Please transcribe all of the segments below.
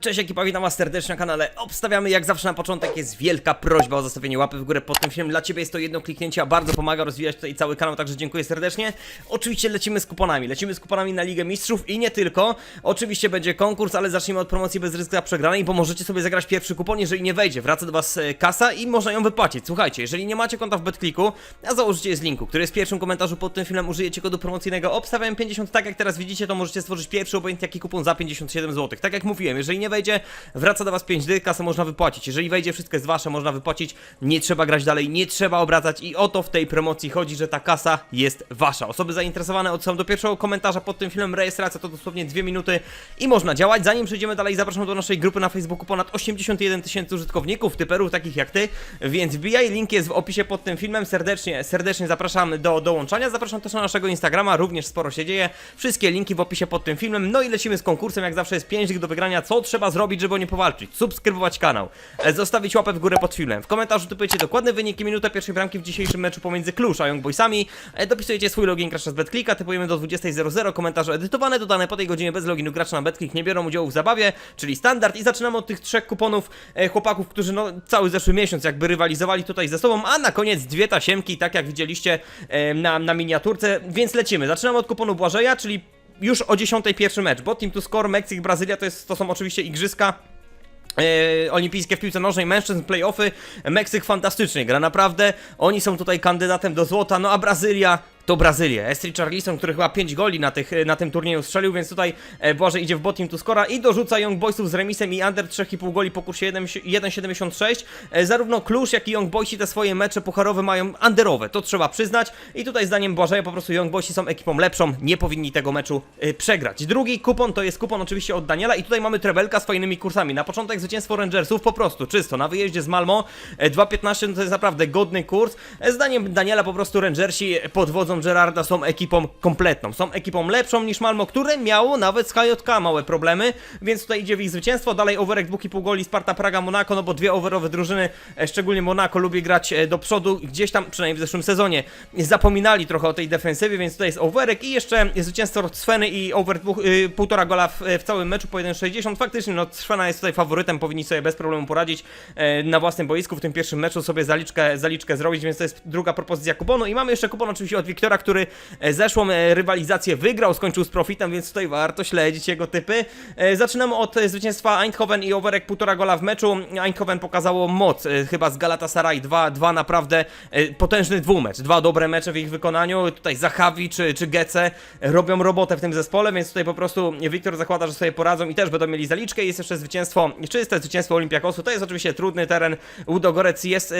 Cześć ekipa, witam was serdecznie na kanale. Obstawiamy jak zawsze na początek jest wielka prośba o zostawienie łapy w górę pod tym filmem. Dla ciebie jest to jedno kliknięcie, a bardzo pomaga rozwijać tutaj cały kanał, także dziękuję serdecznie. Oczywiście lecimy z kuponami, lecimy z kuponami na Ligę Mistrzów i nie tylko. Oczywiście będzie konkurs, ale zacznijmy od promocji bez ryzyka przegranej, bo możecie sobie zagrać pierwszy kupon, jeżeli nie wejdzie. Wraca do was e, kasa i można ją wypłacić. Słuchajcie, jeżeli nie macie konta w BetClicku, a założycie je z linku, który jest w pierwszym komentarzu pod tym filmem, użyjecie kodu promocyjnego obstawiam 50, tak jak teraz widzicie, to możecie stworzyć pierwszy jaki kupon za 57 zł. Tak jak mówiłem, jeżeli nie wejdzie, wraca do was 5 dych, kasę można wypłacić. Jeżeli wejdzie, wszystko jest wasze, można wypłacić, nie trzeba grać dalej, nie trzeba obracać i o to w tej promocji chodzi, że ta kasa jest wasza. Osoby zainteresowane odsyłam do pierwszego komentarza pod tym filmem, rejestracja to dosłownie 2 minuty i można działać. Zanim przejdziemy dalej, zapraszam do naszej grupy na Facebooku, ponad 81 tysięcy użytkowników, typerów takich jak ty, więc wbijaj, link jest w opisie pod tym filmem, serdecznie, serdecznie zapraszam do dołączania, zapraszam też na naszego Instagrama, również sporo się dzieje, wszystkie linki w opisie pod tym filmem, no i lecimy z konkursem, jak zawsze jest 5 dych do wygrania, co trzeba zrobić, żeby o nie powalczyć, subskrybować kanał, e, zostawić łapę w górę pod filmem, w komentarzu typujecie dokładne wyniki, minutę pierwszej bramki w dzisiejszym meczu pomiędzy Klucz a Young Boysami, e, dopisujecie swój login gracza z BetClicka, typujemy do 20.00, komentarze edytowane, dodane po tej godzinie bez loginu. Gracza na BetClick nie biorą udziału w zabawie, czyli standard. I zaczynamy od tych trzech kuponów e, chłopaków, którzy no cały zeszły miesiąc jakby rywalizowali tutaj ze sobą, a na koniec dwie tasiemki, tak jak widzieliście na, na miniaturce, więc lecimy. Zaczynamy od kuponu Błażeja, czyli już o 10 pierwszy mecz, bo Team to Score, Meksyk, Brazylia to, jest, to są oczywiście igrzyska E, olimpijskie w piłce nożnej, mężczyzn, playoffy, Meksyk fantastycznie gra, naprawdę, oni są tutaj kandydatem do złota, no a Brazylia to Brazylia. Estri Charlison, który chyba 5 goli na, tych, na tym turnieju strzelił, więc tutaj e, Błażej idzie w bottim to skora i dorzuca Young Boysów z remisem i under 3,5 goli po kursie 1 1,76. E, zarówno Klusz, jak i Young Boysi te swoje mecze pucharowe mają underowe, to trzeba przyznać. I tutaj zdaniem Błażeja po prostu Young Boysi są ekipą lepszą, nie powinni tego meczu e, przegrać. Drugi kupon to jest kupon oczywiście od Daniela i tutaj mamy Trebelka z fajnymi kursami. Na początek zwycięstwo Rangersów po prostu, czysto, na wyjeździe z Malmo. E, 2,15 no to jest naprawdę godny kurs. Zdaniem Daniela po prostu Rangersi pod Gerarda są ekipą kompletną. Są ekipą lepszą niż Malmo, które miało nawet z HJK małe problemy, więc tutaj idzie w ich zwycięstwo. Dalej overek 2,5 goli Sparta Praga Monako, no bo dwie overowe drużyny, e, szczególnie Monako lubi grać e, do przodu, gdzieś tam, przynajmniej w zeszłym sezonie, zapominali trochę o tej defensywie, więc tutaj jest overek i jeszcze zwycięstwo Cweny i over 1,5 gola w, w całym meczu po 1,60. Faktycznie, no Cwena jest tutaj faworytem, powinni sobie bez problemu poradzić e, na własnym boisku w tym pierwszym meczu sobie zaliczkę, zaliczkę zrobić, więc to jest druga propozycja kuponu i mamy jeszcze kupon oczywiście od Wiktora, który e, zeszłą e, rywalizację wygrał, skończył z profitem, więc tutaj warto śledzić jego typy. E, Zaczynamy od zwycięstwa Eindhoven i overek półtora gola w meczu. Eindhoven pokazało moc, chyba z Galatasaray, dwa, dwa naprawdę potężny dwumecz, dwa dobre mecze w ich wykonaniu. Tutaj Zachawi czy, czy Gece robią robotę w tym zespole, więc tutaj po prostu Wiktor zakłada, że sobie poradzą i też będą mieli zaliczkę. Jest jeszcze zwycięstwo, czyste zwycięstwo Olympiakosu, to jest oczywiście trudny teren. Udogorec jest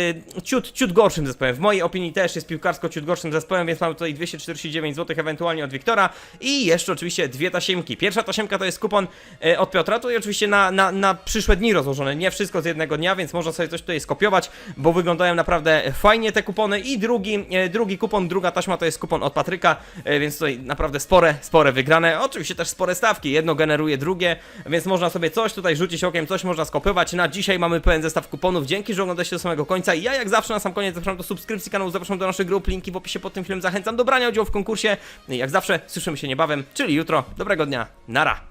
ciut, ciut gorszym zespołem, w mojej opinii też jest piłkarsko ciut gorszym zespołem, więc mamy tutaj 249 zł ewentualnie od Wiktora. I jeszcze oczywiście dwie tasiemki. Pierwsza tasiemka to jest kupon e, od Piotra, tutaj oczywiście na, na, na przyszłe dni rozłożone, nie wszystko z jednego dnia, więc można sobie coś tutaj skopiować, bo wyglądają naprawdę fajnie te kupony. I drugi, e, drugi kupon, druga taśma to jest kupon od Patryka, e, więc tutaj naprawdę spore, spore wygrane, oczywiście też spore stawki, jedno generuje drugie, więc można sobie coś tutaj rzucić okiem, coś można skopiować. Na dzisiaj mamy pełen zestaw kuponów, dzięki, że oglądacie do samego końca. I ja jak zawsze na sam koniec zapraszam do subskrypcji kanału, zapraszam do naszych grup, linki w opisie pod tym filmem, zachęcam do brania udziału w konkursie, jak zawsze słyszymy się niebawem, czyli jutro, dobrego dnia, nara!